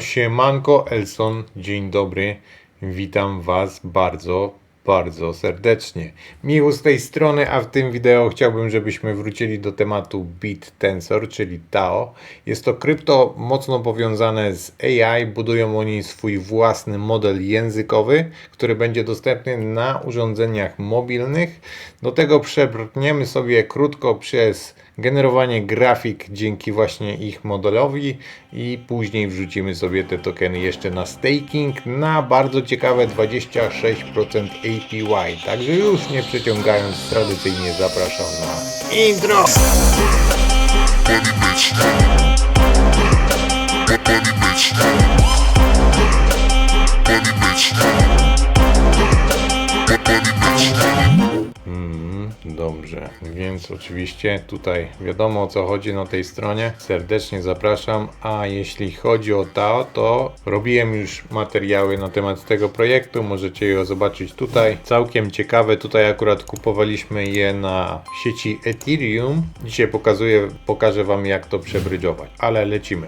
Siemanko Elson, dzień dobry. Witam Was bardzo, bardzo serdecznie. Miło z tej strony, a w tym wideo chciałbym, żebyśmy wrócili do tematu BitTensor, czyli TAO. Jest to krypto mocno powiązane z AI. Budują oni swój własny model językowy, który będzie dostępny na urządzeniach mobilnych. Do tego przebrniemy sobie krótko przez generowanie grafik dzięki właśnie ich modelowi i później wrzucimy sobie te tokeny jeszcze na staking na bardzo ciekawe 26% APY. Także już nie przeciągając, tradycyjnie zapraszam na intro. Mm, Dobrze, więc oczywiście tutaj wiadomo o co chodzi na tej stronie. Serdecznie zapraszam. A jeśli chodzi o TAO, to robiłem już materiały na temat tego projektu. Możecie je zobaczyć tutaj. Całkiem ciekawe. Tutaj akurat kupowaliśmy je na sieci Ethereum. Dzisiaj pokazuję, pokażę Wam jak to przebrydżować. Ale lecimy.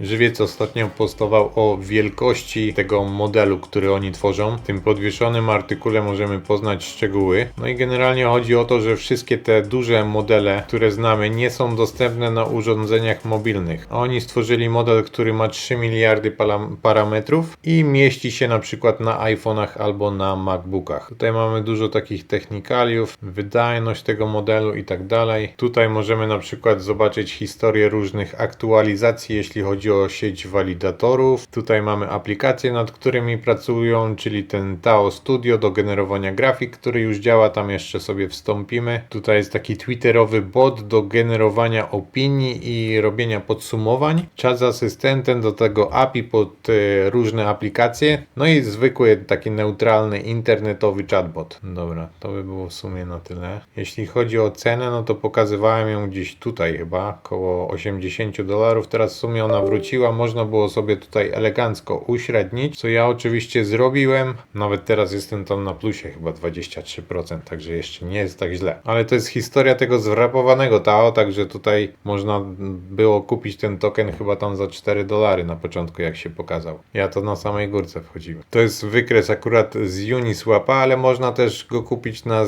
Żywiec ostatnio postował o wielkości tego modelu, który oni tworzą. W tym podwieszonym artykule możemy poznać szczegóły. No i generalnie chodzi o to, że wszystkie te duże modele, które znamy, nie są dostępne na urządzeniach mobilnych. Oni stworzyli model, który ma 3 miliardy parametrów i mieści się na przykład na iPhone'ach albo na MacBookach. Tutaj mamy dużo takich technikaliów, wydajność tego modelu i tak dalej. Tutaj możemy na przykład zobaczyć historię różnych aktualizacji, jeśli chodzi o sieć walidatorów. Tutaj mamy aplikacje, nad którymi pracują, czyli ten Tao Studio do generowania grafik, który już działa, tam jeszcze sobie wstąpimy. Tutaj jest taki twitterowy bot do generowania opinii i robienia podsumowań. Czat z asystentem do tego API pod e, różne aplikacje. No i zwykły taki neutralny internetowy chatbot. Dobra, to by było w sumie na tyle. Jeśli chodzi o cenę, no to pokazywałem ją gdzieś tutaj chyba, około 80 dolarów. Teraz w sumie ona wróciła. Można było sobie tutaj elegancko uśrednić, co ja oczywiście zrobiłem. Nawet teraz jestem tam na plusie chyba 23%, także jeszcze nie jest tak źle. Ale to jest historia tego zwrapowanego TAO, także tutaj można było kupić ten token chyba tam za 4 dolary na początku, jak się pokazał. Ja to na samej górce wchodziłem. To jest wykres akurat z Uniswapa, ale można też go kupić na,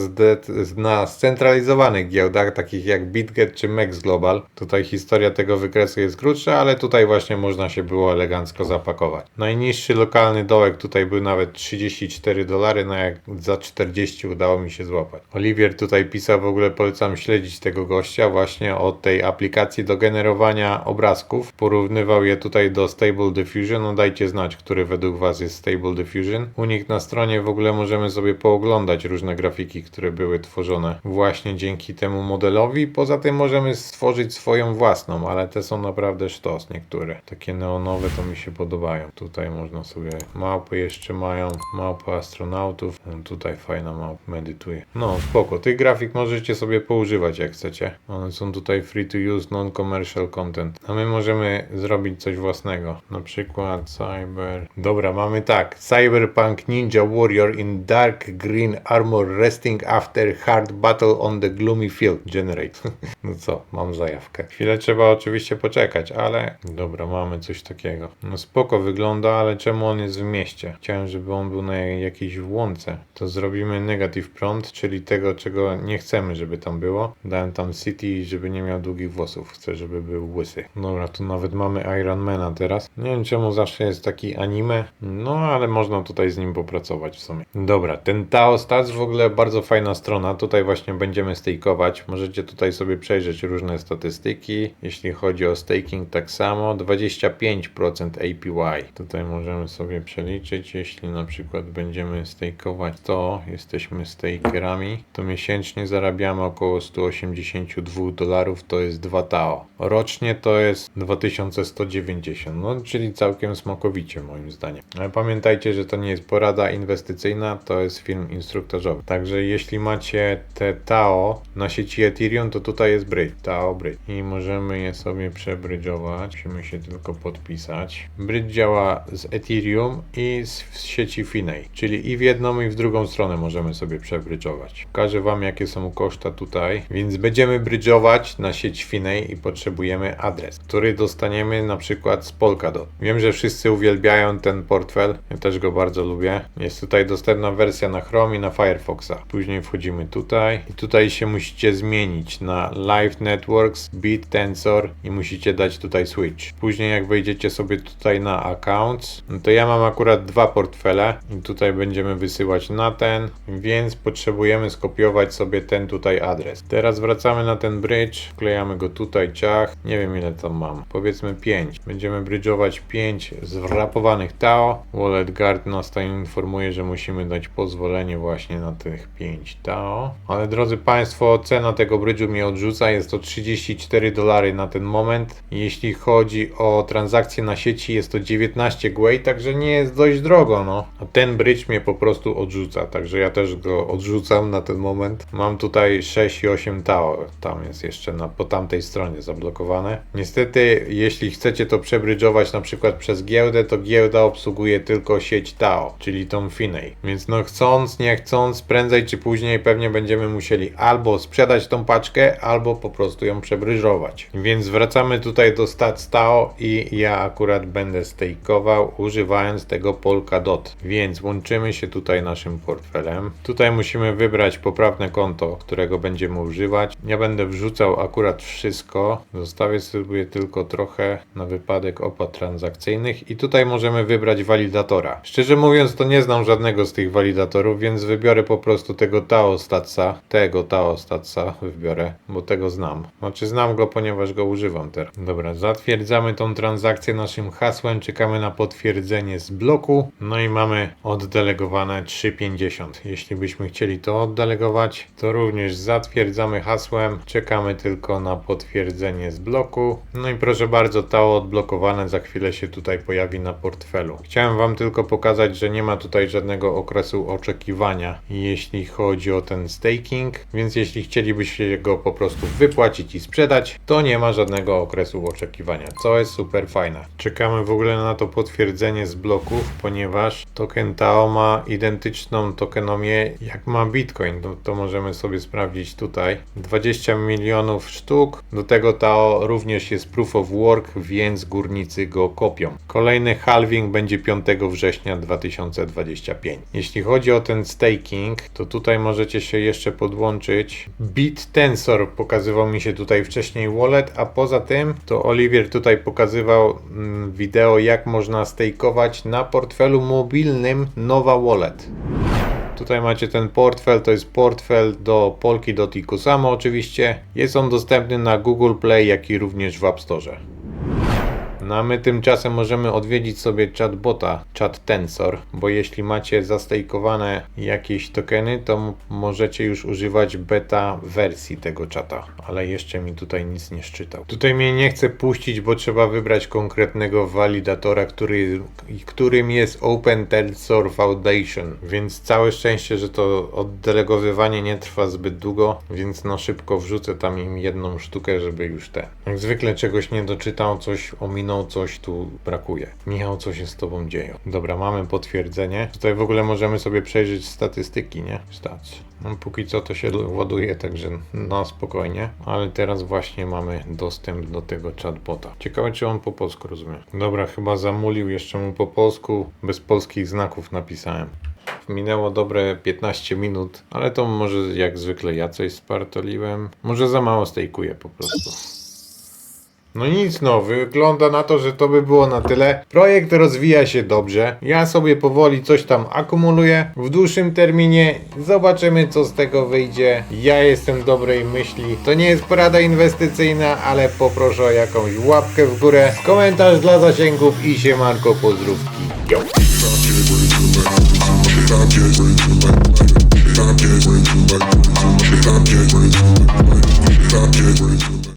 na scentralizowanych giełdach, takich jak BitGet czy Mex Global. Tutaj historia tego wykresu jest krótsza, ale tutaj właśnie można się było elegancko zapakować. Najniższy lokalny dołek tutaj był nawet 34 dolary, no jak za 40 udało mi się złapać. Oliwier tutaj pisał, w ogóle polecam śledzić tego gościa właśnie od tej aplikacji do generowania obrazków. Porównywał je tutaj do Stable Diffusion, no dajcie znać, który według Was jest Stable Diffusion. U nich na stronie w ogóle możemy sobie pooglądać różne grafiki, które były tworzone właśnie dzięki temu modelowi. Poza tym możemy stworzyć swoją własną, ale te są naprawdę sztos niektóre. Takie neonowe to mi się podobają. Tutaj można sobie małpy jeszcze mają, małpy astronautów. Tutaj fajna małpa medytuje. No spoko, tych grafik możecie sobie poużywać jak chcecie. One są tutaj free to use, non-commercial content. A my możemy zrobić coś własnego. Na przykład cyber... Dobra, mamy tak. Cyberpunk Ninja Warrior in dark green armor resting after hard battle on the gloomy field. Generate. no co, mam zajawkę. Chwilę trzeba oczywiście poczekać, ale dobra, mamy coś takiego. No spoko wygląda, ale czemu on jest w mieście? Chciałem, żeby on był na jakiejś łące. To zrobimy negative prompt, czyli tego, czego nie chcemy, żeby tam było. Dałem tam city, żeby nie miał długich włosów. Chcę, żeby był łysy. Dobra, tu nawet mamy Ironmana teraz. Nie wiem, czemu zawsze jest taki anime, no ale można tutaj z nim popracować w sumie. Dobra, ten Tao Stats w ogóle bardzo fajna strona. Tutaj właśnie będziemy stakeować. Możecie tutaj sobie przejrzeć różne statystyki. Jeśli chodzi o staking, tak samo 25% APY. Tutaj możemy sobie przeliczyć, jeśli na przykład będziemy stakeować to, jesteśmy stakerami, to miesięcznie zarabiamy około 182 dolarów, to jest 2 TAO. Rocznie to jest 2190, no czyli całkiem smakowicie moim zdaniem. Ale pamiętajcie, że to nie jest porada inwestycyjna, to jest film instruktażowy. Także jeśli macie te TAO na sieci Ethereum, to tutaj jest bridge, TAO bridge i możemy je sobie przebrydżować. Musimy się tylko podpisać. Bridge działa z Ethereum i z sieci Finej, czyli i w jedną i w drugą stronę możemy sobie przebrydżować. Pokażę Wam jakie są koszta tutaj, więc będziemy brydżować na sieć Finej i potrzebujemy adres, który dostaniemy na przykład z Polkadot. Wiem, że wszyscy uwielbiają ten portfel, ja też go bardzo lubię. Jest tutaj dostępna wersja na Chrome i na Firefoxa. Później wchodzimy tutaj i tutaj się musicie zmienić na Live Networks, Bit Tensor i musicie dać tutaj switch. Później jak wejdziecie sobie tutaj na accounts, no to ja mam akurat dwa portfele i tutaj będziemy wysyłać na ten, więc potrzebujemy skopiować sobie ten tutaj adres. Teraz wracamy na ten bridge, wklejamy go tutaj, ciach, nie wiem ile tam mam, powiedzmy 5. Będziemy bridge'ować 5 zwrapowanych TAO. Wallet Guard nas tutaj informuje, że musimy dać pozwolenie właśnie na tych 5 TAO. Ale drodzy Państwo, cena tego bridge'u mnie odrzuca, jest to 34 dolary na ten moment. Jeśli chodzi o transakcje na sieci, jest to 19 gwei, także nie jest dość drogo, no. A ten bridge mnie po prostu odrzuca, także ja też go odrzucam na ten moment. Mam tutaj 6 i 8 TAO, tam jest jeszcze na, po tamtej stronie zablokowane. Niestety, jeśli chcecie to przebrydżować na przykład przez giełdę, to giełda obsługuje tylko sieć TAO, czyli tą Finej. Więc no chcąc, nie chcąc, prędzej czy później pewnie będziemy musieli albo sprzedać tą paczkę, albo po prostu ją przebrydżować. Więc wracamy tutaj do stat TAO i ja akurat będę stejkował używając tego Polkadot. Więc łączymy się tutaj naszym portfelem. Tutaj musimy wybrać poprawne konto, którego będziemy używać. Ja będę wrzucał akurat wszystko. Zostawię sobie tylko trochę na wypadek opłat transakcyjnych i tutaj możemy wybrać walidatora. Szczerze mówiąc, to nie znam żadnego z tych walidatorów, więc wybiorę po prostu tego Tao Statsa. Tego Tao Statsa wybiorę, bo tego znam. Znaczy znam go, ponieważ go używam teraz. Dobra, zatwierdzamy tą transakcję naszym hasłem, czekamy na potwierdzenie z bloku. No i mamy oddelegowane 3,50. Jeśli byśmy chcieli to oddelegować, to również zatwierdzamy hasłem, czekamy tylko na potwierdzenie z bloku. No i proszę bardzo, Tao odblokowane za chwilę się tutaj pojawi na portfelu. Chciałem Wam tylko pokazać, że nie ma tutaj żadnego okresu oczekiwania, jeśli chodzi o ten staking, więc jeśli chcielibyście go po prostu wypłacić i sprzedać, to nie ma żadnego okresu oczekiwania, co jest super fajne. Czekamy w ogóle na to potwierdzenie z bloków, ponieważ token Tao ma identyczną tokenomię jak ma Bitcoin, no to możemy sobie sprawdzić tutaj. 20 milionów sztuk, do tego Tao również jest proof of work, więc górnicy go kopią. Kolejny halving będzie 5 września 2025. Jeśli chodzi o ten staking, to tutaj możecie się jeszcze podłączyć. BitTensor pokazywał mi się tutaj wcześniej wallet, a poza tym to Oliwier tutaj pokazywał mm, wideo jak można stakeować na portfelu mobilnym Nova Wallet. Tutaj macie ten portfel, to jest portfel do Polkadot i Kusama oczywiście. Jest on dostępny na Google Play, jak i również w App Store. No a my tymczasem możemy odwiedzić sobie chatbota Chat Tensor, bo jeśli macie zastejkowane jakieś tokeny, to możecie już używać beta wersji tego czata, ale jeszcze mi tutaj nic nie szczytał. Tutaj mnie nie chce puścić, bo trzeba wybrać konkretnego walidatora, który, którym jest Open Tensor Foundation, więc całe szczęście, że to oddelegowywanie nie trwa zbyt długo, więc no szybko wrzucę tam im jedną sztukę, żeby już te. Jak zwykle czegoś nie doczytał, coś ominął, coś tu brakuje. Michał, co się z tobą dzieje? Dobra, mamy potwierdzenie. Tutaj w ogóle możemy sobie przejrzeć statystyki, nie? Stats. No, póki co to się ładuje, także no spokojnie. Ale teraz właśnie mamy dostęp do tego chatbota. Ciekawe, czy on po polsku rozumie. Dobra, chyba zamulił jeszcze mu po polsku. Bez polskich znaków napisałem. Minęło dobre 15 minut, ale to może jak zwykle ja coś spartoliłem. Może za mało stejkuję po prostu. No nic, no, wygląda na to, że to by było na tyle. Projekt rozwija się dobrze. Ja sobie powoli coś tam akumuluję. W dłuższym terminie zobaczymy, co z tego wyjdzie. Ja jestem dobrej myśli. To nie jest porada inwestycyjna, ale poproszę o jakąś łapkę w górę, komentarz dla zasięgów i się Marko pozdrówki.